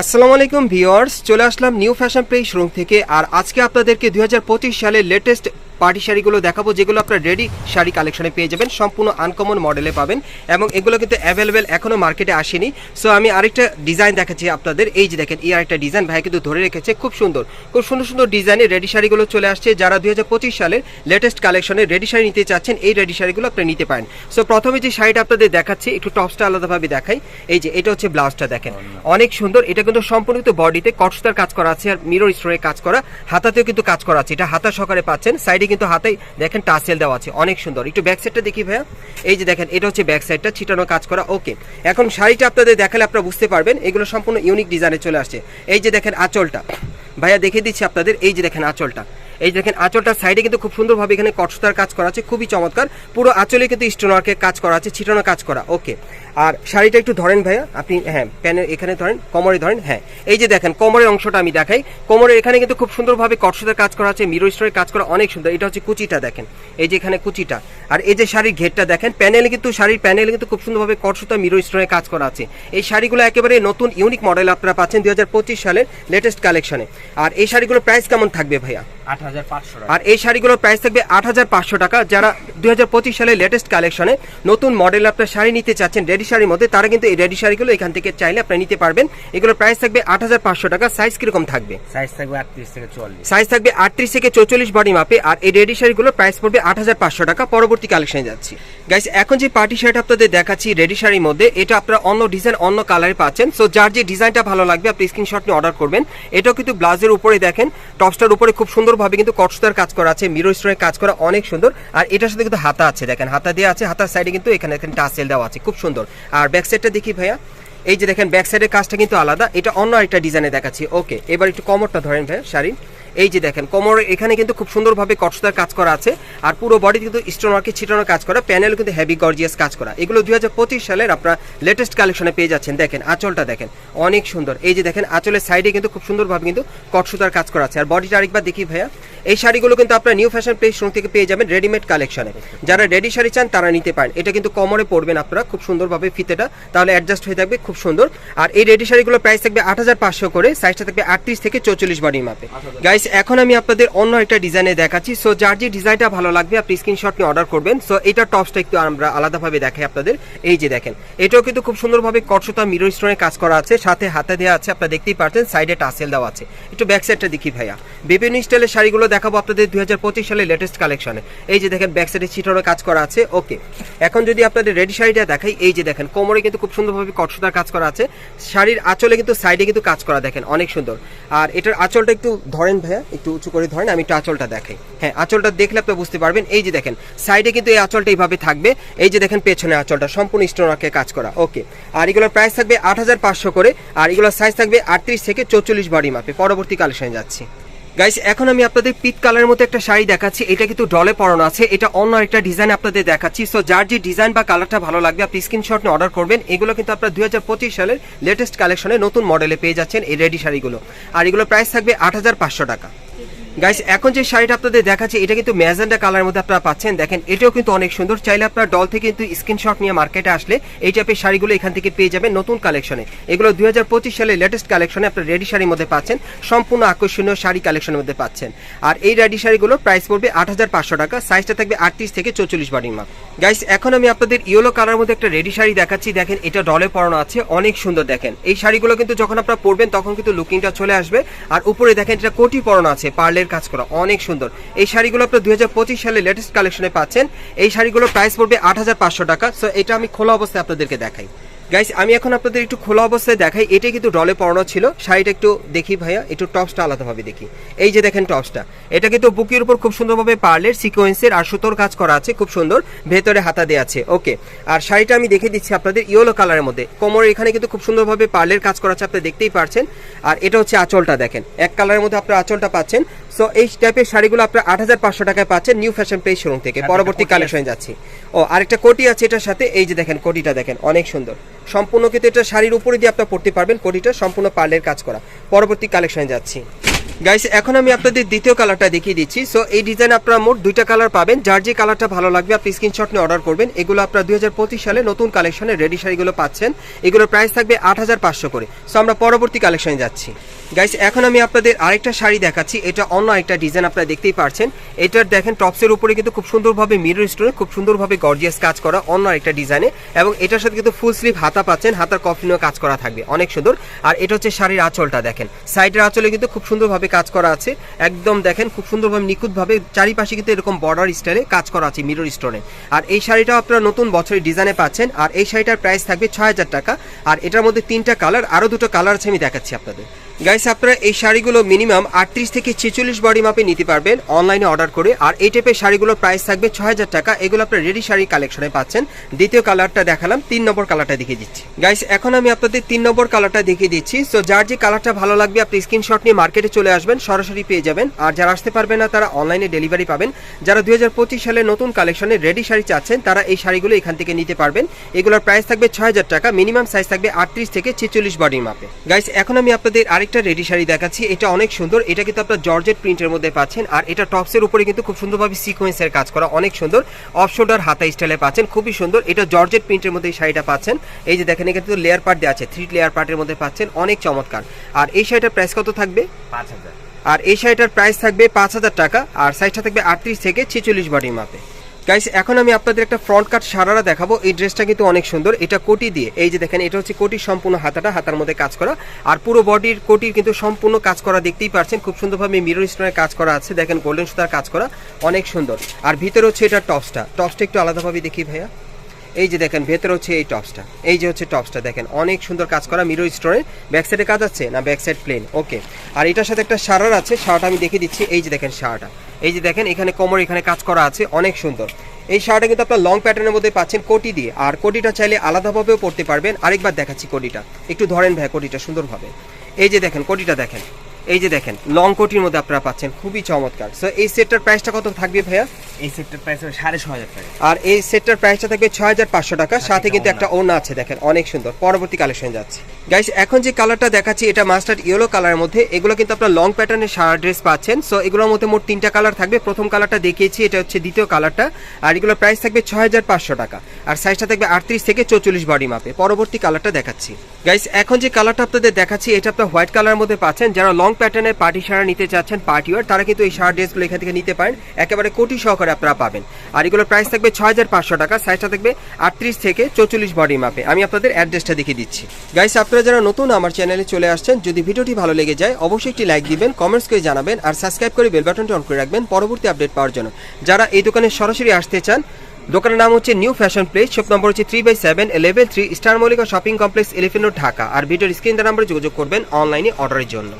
আসসালামু আলাইকুম ভিউয়ার্স, চলে আসলাম নিউ ফ্যাশন প্লে রুম থেকে। আর আজকে আপনাদেরকে দুই হাজার পঁচিশ সালের লেটেস্ট পার্টি শাড়িগুলো দেখাবো, যেগুলো আপনার রেডি শাড়ি কালেকশনে পেয়ে যাবেন। সম্পূর্ণ আনকমন মডেলে পাবেন এবং এগুলো কিন্তু অ্যাভেলেবেল এখনও মার্কেটে আসেনি। সো আমি আরেকটা ডিজাইন দেখাচ্ছি আপনাদের। এই যে দেখেন, এই আরেকটা ডিজাইন ভাই কিন্তু ধরে রেখেছে, খুব সুন্দর। খুব সুন্দর সুন্দর ডিজাইনে রেডি শাড়িগুলো চলে আসছে। যারা দুই হাজার পঁচিশ সালের লেটেস্ট কালেকশনে রেডি শাড়ি নিতে চাচ্ছেন, এই রেডি শাড়িগুলো আপনি নিতে পারেন। সো প্রথমে যে শাড়িটা আপনাদের দেখাচ্ছি, একটু টপসটা আলাদাভাবে দেখাই। এই যে, এটা হচ্ছে ব্লাউজটা দেখেন। অনেক সুন্দর, এটা কিন্তু সম্পূর্ণ বডিতে কটসতার কাজ করা আছে আর মিরর স্টোরে কাজ করা, হাতাতেও কিন্তু কাজ করা আছে। এটা হাতা সহকারে পাচ্ছেন সাইডে কিন্তু হাতেই দেখেন টাসেল দেওয়া আছে। অনেক সুন্দর। একটু ব্যাক সাইডটা দেখি ভাইয়া। এই যে দেখেন, এটা হচ্ছে ব্যাক সাইডটা ছিটানো কাজ করা ওকে এখন শাড়িটা আপনাদের দেখালে আপনারা বুঝতে পারবেন, এগুলো সম্পূর্ণ ইউনিক ডিজাইনে চলে আসছে। এই যে দেখেন আঁচলটা। ভাইয়া দেখে দিচ্ছি আপনাদের, এই যে দেখেন আঁচলটা। এই দেখেন, আঁচলটার সাইডে কিন্তু খুব সুন্দরভাবে এখানে কটসতার কাজ করা আছে, খুবই চমৎকার। পুরো আঁচলে কিন্তু স্টোনার্কের কাজ করা আছে, ছিটানো কাজ করা ওকে আর শাড়িটা একটু ধরেন ভাইয়া, আপনি হ্যাঁ প্যানের এখানে ধরেন, কোমরে ধরেন হ্যাঁ। এই যে দেখেন, কোমরের অংশটা আমি দেখাই। কোমরের এখানে কিন্তু খুব সুন্দরভাবে কটসতার কাজ করা আছে মিরো স্টোরের কাজ করা অনেক সুন্দর। এটা হচ্ছে কুচিটা দেখেন, এই যে এখানে কুচিটা। আর এই যে শাড়ির ঘেরটা দেখেন প্যানেলে কিন্তু, শাড়ির প্যানেলে কিন্তু খুব সুন্দরভাবে কটসতা মিরো স্টোরের কাজ করা আছে। এই শাড়িগুলো একেবারে নতুন ইউনিক মডেল আপনারা পাচ্ছেন দুই হাজার পঁচিশ সালের লেটেস্ট কালেকশনে আর এই শাড়িগুলোর প্রাইস কেমন থাকবে ভাইয়া? পাঁচশো আর এই শাড়িগুলোর প্রাইস থাকবে আট হাজার পাঁচশো টাকা। যারা দুই হাজার পঁচিশ সালে লেটেস্ট কালেকশনে নতুন মডেল আপনার শাড়ি নিতে চাচ্ছেন রেডি শাড়ির মধ্যে তারা কিন্তু এই রেডি শাড়িগুলো এখান থেকে চাইলে আপনি নিতে পারবেন। এগুলোর প্রাইস থাকবে আট হাজার পাঁচশো টাকা। সাইজ কীরকম থাকবে? সাইজ থাকবে আটত্রিশ থেকে চুয়াল্লিশ সাইজ থাকবে আটত্রিশ থেকে চৌচল্লিশ বডি মাপে আর এই রেডি শাড়িগুলোর প্রাইস পড়বে আট হাজার পাঁচশো টাকা। পরবর্তী কালেকশনে যাচ্ছি। গাইস এখন যে পার্টি শার্ট আপনাদের দেখাচ্ছি রেডি শাড়ির মধ্যে এটা আপনারা অন্য ডিজাইন অন্য কালারে পাচ্ছেন। সো যার যে ডিজাইনটা ভালো লাগবে আপনি স্ক্রিনশট নিয়ে অর্ডার করবেন। এটাও কিন্তু ব্লাউজের উপরে দেখেন। টপসটার উপরে খুব সুন্দরভাবে কিন্তু কটসুতার কাজ করা আছে মিরো স্টোনের কাজ করা অনেক সুন্দর। আর এটার সাথে কিন্তু হাতা আছে, দেখেন। হাতা দেওয়া আছে, হাতার সাইডে কিন্তু এখানে এখানে টাসেল দেওয়া আছে, খুব সুন্দর। আর ব্যাক সাইডটা দেখি ভাইয়া। এই যে দেখেন ব্যাক সাইডের কাজটা কিন্তু আলাদা। এটা অন্য একটা ডিজাইনে দেখাচ্ছি। ওকে এবার একটু কমরটা ধরেন ভাইয়া, শাড়ির। এই যে দেখেন কোমরের এখানে কিন্তু খুব সুন্দরভাবে কটসদার কাজ করা আছে, আর পুরো বডি কিন্তু স্টোনওয়ার্কে ছিটানো কাজ করা প্যানেল কিন্তু হেভি গর্জিয়াস কাজ করা। এগুলো দুই সালের আপনার লেটেস্ট কালেকশনে পেয়ে যাচ্ছেন। দেখেন, আঁচলটা দেখেন, অনেক সুন্দর। এই যে দেখেন, আঁচলের সাইডে কিন্তু খুব সুন্দরভাবে কিন্তু কটসুতার কাজ করা আছে। আর বডিটা আরেকবার দেখি ভাইয়া, এই শাড়িগুলো কিন্তু আপনার নিউ ফ্যাশন প্লেস শোরুম থেকে পেয়ে যাবেন রেডিমেড কালেকশনে যারা রেডি শাড়ি চান, তারা নিতে পারেন। এটা কিন্তু কমরে পড়বেন আপনারা, খুব সুন্দরভাবে ফিতেটা, তাহলে অ্যাডজাস্ট হয়ে থাকবে, খুব সুন্দর। আর এই রেডি শাড়িগুলোর প্রাইস থাকবে আট হাজার পাঁচশো করে সাইজটা থাকবে আটত্রিশ থেকে চৌচল্লিশ বডির মাপে গাইস এখন আমি আপনাদের অন্য একটা ডিজাইনে দেখাচ্ছি। সো যার যে ডিজাইনটা ভালো লাগবে, আপনি স্ক্রিনশট নিয়ে অর্ডার করবেন। সো এটা টপসটা একটু আমরা আলাদাভাবে দেখাই আপনাদের। এই যে দেখেন, এটাও কিন্তু খুব সুন্দরভাবে কটসতা মিরো স্টোনের কাজ করা আছে। সাথে হাতে দেওয়া আছে, আপনারা দেখতেই পাচ্ছেন সাইডে টাসেল দেওয়া আছে। একটু ব্যাক সাইডটা দেখি ভাইয়া। বিভিন্ন স্টাইলের শাড়িগুলো দেখাবো আপনাদের দুই হাজার পঁচিশ সালের লেটেস্ট কালেকশনে এই যে দেখেন ব্যাক সাইডে ছিটারও কাজ করা আছে। ওকে এখন যদি আপনাদের রেডি শাড়িটা দেখাই, এই যে দেখেন, কোমরে কিন্তু খুব সুন্দরভাবে কটসতার কাজ করা আছে। শাড়ির আঁচলে কিন্তু সাইডে কিন্তু কাজ করা, দেখেন, অনেক সুন্দর। আর এটার আঁচলটা একটু ধরেন ভাইয়া, একটু উঁচু করে ধরেন, আমি একটু আঁচলটা দেখাই। হ্যাঁ আঁচলটা দেখলে আপনি বুঝতে পারবেন। এই যে দেখেন, সাইডে কিন্তু এই আঁচলটা এইভাবে থাকবে। এই যে দেখেন, পেছনে আঁচলটা, সম্পূর্ণ স্টোনাকে কাজ করা। ওকে। আর এগুলোর প্রাইস থাকবে আট হাজার পাঁচশো করে, আর এগুলোর সাইজ থাকবে আটত্রিশ থেকে চৌচল্লিশ বডি মাপে পরবর্তী কালেকশনে যাচ্ছি। গাইস এখন আমি আপনাদের পিত কালারের মতো একটা শাড়ি দেখাচ্ছি। এটা কিন্তু ডলে পরানো আছে। এটা অন্য একটা ডিজাইন আপনাদের দেখাচ্ছি। সো যার যে ডিজাইন বা কালারটা ভালো লাগবে, আপনি স্ক্রিনশট নিয়ে অর্ডার করবেন। এগুলো কিন্তু আপনার দুই হাজার পঁচিশ সালের লেটেস্ট কালেকশনে নতুন মডেলে পেয়ে যাচ্ছেন এই রেডি শাড়িগুলো। আর এগুলো প্রাইস থাকবে আট হাজার পাঁচশো টাকা। গাইস এখন যে শাড়িটা আপনাদের দেখাচ্ছি, এটা কিন্তু ম্যাজেন্ডা কালারের মধ্যে আপনারা পাচ্ছেন। দেখেন, এটাও কিন্তু অনেক সুন্দর। চাইলে আপনার ডল থেকে কিন্তু স্ক্রিনশট নিয়ে মার্কেটে আসলে এই টাইপের শাড়িগুলো এখান থেকে পেয়ে যাবেন নতুন কালেকশনে এগুলো দুই হাজার পঁচিশ সালের লেটেস্ট কালেকশনে আপনার রেডি শাড়ির মধ্যে পাচ্ছেন। সম্পূর্ণ আকর্ষণীয় শাড়ি কালেকশনের মধ্যে পাচ্ছেন। আর এই রেডি শাড়িগুলোর প্রাইস পড়বে আট হাজার পাঁচশো টাকা। সাইজটা থাকবে আটত্রিশ থেকে চৌচল্লিশ বাড়ির মাপ গাইস এখন আমি আপনাদের ইয়েলো কালার মধ্যে একটা রেডি শাড়ি দেখাচ্ছি। দেখেন, এটা ডলে পরানো আছে। অনেক সুন্দর, দেখেন। এই শাড়িগুলো কিন্তু যখন আপনারা পরবেন, তখন কিন্তু লুকিংটা চলে আসবে। আর উপরে দেখেন, এটা কোটি পরানো আছে। পার্লের কাজ করা। অনেক সুন্দর। এই শাড়িগুলো আপনার দুই হাজার পঁচিশ সালে লেটেস্ট কালেকশনে পাচ্ছেন। এই শাড়িগুলোর প্রাইস পড়বে আট হাজার পাঁচশো টাকা। সো এটা আমি খোলা অবস্থায় আপনাদেরকে দেখাই। গাইস আমি এখন আপনাদের একটু খোলা অবস্থায় দেখাই। এটা কিন্তু ডলে পরানো ছিল। শাড়িটা একটু দেখি ভাইয়া। একটু টপসটা আলাদাভাবে দেখি। এই যে দেখেন টপসটা এটা কিন্তু বুকের উপর খুব সুন্দরভাবে পার্লের সিকোয়েন্সের আর সুতোর কাজ করা আছে। খুব সুন্দর। ভেতরে হাতা দেওয়া আছে। ওকে আর শাড়িটা আমি দেখে দিচ্ছি আপনাদের ইয়েলো কালারের মধ্যে। কোমরের এখানে কিন্তু খুব সুন্দরভাবে পার্লের কাজ করা আছে, আপনি দেখতেই পারছেন। আর এটা হচ্ছে আঁচলটা দেখেন। এক কালারের মধ্যে আপনার আঁচলটা পাচ্ছেন। সো এই টাইপের শাড়িগুলো আপনার আট হাজার পাঁচশো টাকায় পাচ্ছেন নিউ ফ্যাশন প্লেস শোরুম থেকে। পরবর্তী কালেকশন কালেকশনে যাচ্ছি। ও আরেকটা কোটি আছে এটার সাথে এই যে দেখেন কোটিটা দেখেন অনেক সুন্দর। সম্পূর্ণ কিন্তু এটা শাড়ির উপরে দিয়ে আপনার পড়তে পারবেন কোটিটা সম্পূর্ণ পার্লের কাজ করা। পরবর্তী কালেকশন যাচ্ছি। গাইস এখন আমি আপনাদের দ্বিতীয় কালারটা দেখিয়ে দিচ্ছি। সো এই ডিজাইন আপনারা মোট দুইটা কালার পাবেন। যার যে কালারটা ভালো লাগবে আপনি স্ক্রিনশট নিয়ে অর্ডার করবেন। এগুলো আপনারা দুই হাজার পঁচিশ সালে নতুন কালেকশনের রেডি শাড়িগুলো পাচ্ছেন। এগুলোর প্রাইস থাকবে আট হাজার পাঁচশো করে। সো আমরা পরবর্তী কালেকশনে যাচ্ছি। গাইস এখন আমি আপনাদের আরেকটা শাড়ি দেখাচ্ছি। এটা অন্য একটা ডিজাইন আপনারা দেখতেই পারছেন। এটার দেখেন টপসের উপরে কিন্তু খুব সুন্দরভাবে মিরর স্টোনে খুব সুন্দরভাবে গর্জিয়াস কাজ করা অন্য একটা ডিজাইনে এবং এটার সাথে কিন্তু ফুল স্লিভ হাতা পাচ্ছেন, হাতার কফিনও কাজ করা থাকবে। অনেক সুন্দর। আর এটা হচ্ছে শাড়ির আঁচলটা দেখেন। সাইডের আঁচলে কিন্তু খুব সুন্দরভাবে কাজ করা আছে। একদম দেখেন, খুব সুন্দরভাবে, নিখুঁতভাবে চারিপাশে কিন্তু এরকম বর্ডার স্টাইলে কাজ করা আছে মিরর স্টোনে আর এই শাড়িটা আপনারা নতুন বছরের ডিজাইনে পাচ্ছেন। আর এই শাড়িটার প্রাইস থাকবে ছয় হাজার টাকা। আর এটার মধ্যে তিনটা কালার আরও দুটো কালার আছে আমি দেখাচ্ছি আপনাদের। গাইস, আপনারা এই শাড়িগুলো মিনিমাম আটত্রিশ থেকে ছেচল্লিশ বডি মাপে নিতে পারবেন অনলাইনে অর্ডার করে। আর এই টাইপের শাড়িগুলোর প্রাইস থাকবে ছয় হাজার টাকা। এগুলো আপনার রেডি শাড়ি কালেকশনে পাচ্ছেন। দ্বিতীয় কালারটা দেখালাম, তিন নম্বর কালারটা দেখিয়ে দিচ্ছি। গাইস, এখন আমি আপনাদের তিন নম্বর কালারটা দেখিয়ে দিচ্ছি। সো যার যে কালারটা ভালো লাগবে, আপনি স্ক্রিনশট নিয়ে মার্কেটে চলে আসবেন, সরাসরি পেয়ে যাবেন। আর যারা আসতে পারবেন না, তারা অনলাইনে ডেলিভারি পাবেন। যারা দু হাজার পঁচিশ সালে নতুন কালেকশনে রেডি শাড়ি চাচ্ছেন, তারা এই শাড়িগুলো এখান থেকে নিতে পারবেন। এগুলোর প্রাইস থাকবে ছ হাজার টাকা মিনিমাম সাইজ থাকবে আটত্রিশ থেকে ছেচল্লিশ বডির মাপে। গাইস, এখন আমি আপনাদের আরেকটা রেডি শাড়ি দেখাচ্ছি। এটা অনেক সুন্দর। এটা কিন্তু আপনার জর্জেট প্রিন্টের মধ্যে পাচ্ছেন। আর এটা টপসের উপরে কিন্তু খুব সুন্দরভাবে সিকোয়েন্সের কাজ করা অনেক সুন্দর। অফ শোল্ডার হাতা স্টাইলে পাচ্ছেন। খুবই সুন্দর। এটা জর্জেট প্রিন্টের মধ্যে এই শাড়িটা পাচ্ছেন। এই যে দেখেন এখানে কিন্তু লেয়ার পার্ট দেওয়া আছে। থ্রি লেয়ার পার্টের মধ্যে পাচ্ছেন। অনেক চমৎকার। আর এই শাড়িটার প্রাইস কত থাকবে? পাঁচ হাজার। আর এই শাড়িটার প্রাইস থাকবে পাঁচ হাজার টাকা। আর সাইজটা থাকবে আটত্রিশ থেকে ছেচল্লিশ বডির মাপে গাইস এখন আমি আপনাদের একটা ফ্রন্ট কাট সারারা দেখাবো। এই ড্রেসটা কিন্তু অনেক সুন্দর। এটা কোটি দিয়ে। এই যে দেখেন, এটা হচ্ছে কোটির সম্পূর্ণ হাতাটা, হাতার মধ্যে কাজ করা। আর পুরো বডির কোটির কিন্তু সম্পূর্ণ কাজ করা দেখতেই পারছেন খুব সুন্দরভাবে মিরর স্টোনের কাজ করা আছে। দেখেন গোল্ডেন সুতার কাজ করা। অনেক সুন্দর। আর ভিতরে হচ্ছে এটা টপসটা টপসটা একটু আলাদাভাবে দেখি ভাইয়া। এই যে দেখেন, ভেতরে হচ্ছে এই টপসটা এই যে হচ্ছে টপসটা দেখেন। অনেক সুন্দর কাজ করা মিরো স্টোরে ব্যাক সাইডে কাজ আছে না ব্যাক সাইড প্লেন ওকে আর এটার সাথে একটা শাড়ার আছে। শাড়াটা আমি দেখিয়ে দিচ্ছি। এই যে দেখেন শাড়াটা এই যে দেখেন এখানে কোমর এখানে কাজ করা আছে অনেক সুন্দর। এই শাড়াটা কিন্তু আপনার লং প্যাটার্নের মধ্যে পাচ্ছেন কোটি দিয়ে। আর কোটিটা চাইলে আলাদাভাবেও পড়তে পারবেন। আরেকবার দেখাচ্ছি কোটিটা। একটু ধরেন ভাই কোটিটা সুন্দরভাবে। এই যে দেখেন কোটিটা দেখেন। এই যে দেখেন লং কোটির মধ্যে আপনারা পাচ্ছেন খুবই চমৎকার। সো এই সেটটার প্রাইসটা কত থাকবে ভাইয়া? এই সেটটার প্রাইস হবে সাড়ে ছ হাজার টাকা। আর এই সেটটার প্রাইসটা থাকবে ছয় হাজার পাঁচশো টাকা। সাথে কিন্তু একটা ওনা আছে দেখেন অনেক সুন্দর। পরবর্তী কালেকশন যাচ্ছে। গাইস এখন যে কালারটা দেখাচ্ছি, এটা মাস্টার্ড ইয়েলো কালারের মধ্যে। এগুলো কিন্তু আপনার লং প্যাটার্নের সারা ড্রেস পাচ্ছেন। সো এগুলোর মধ্যে মোট তিনটা কালার থাকবে। প্রথম কালারটা দেখিয়েছি, এটা হচ্ছে দ্বিতীয় কালারটা আর এগুলোর প্রাইস থাকবে ছয় হাজার পাঁচশো টাকা। আর সাইজটা থাকবে আটত্রিশ থেকে চৌচল্লিশ বডি মাপে পরবর্তী কালারটা দেখাচ্ছি। গাইস এখন যে কালারটা আপনাদের দেখাচ্ছি, এটা আপনার হোয়াইট কালারের মধ্যে পাচ্ছেন। যারা লং প্যাটার্নের পার্টি সারা নিতে চাচ্ছেন পার্টি ওয়ার তারা কিন্তু এই সারা ড্রেসগুলো এখান থেকে নিতে পারেন। একেবারে কোটি সহকারে আপনারা পাবেন। আর এগুলোর প্রাইস থাকবে ছয় হাজার পাঁচশো টাকা। সাইজটা থাকবে আটত্রিশ থেকে চৌচল্লিশ বডি মাপে আমি আপনাদের অ্যাড্রেসটা দেখিয়ে দিচ্ছি। গাইস আপনারা যারা নতুন, আমার চ্যানেলে চলে আসছেন, যদি ভিডিওটি ভালো লেগে যায়, অবশ্যই একটি লাইক দিবেন কমেন্টস করে জানাবেন, আর সাবস্ক্রাইব করে বেল বাটনটি অন করে রাখবেন পরবর্তী আপডেট পাওয়ার জন্য। যারা এই দোকানে সরাসরি আসতে চান, দোকানের নাম হচ্ছে new fashion place shop number হচ্ছে three by seven level three star Mallika shopping complex elephant Dhaka আর ভিডিওর স্ক্রিন নাম্বারে যোগাযোগ করবেন অনলাইনে অর্ডারের জন্য।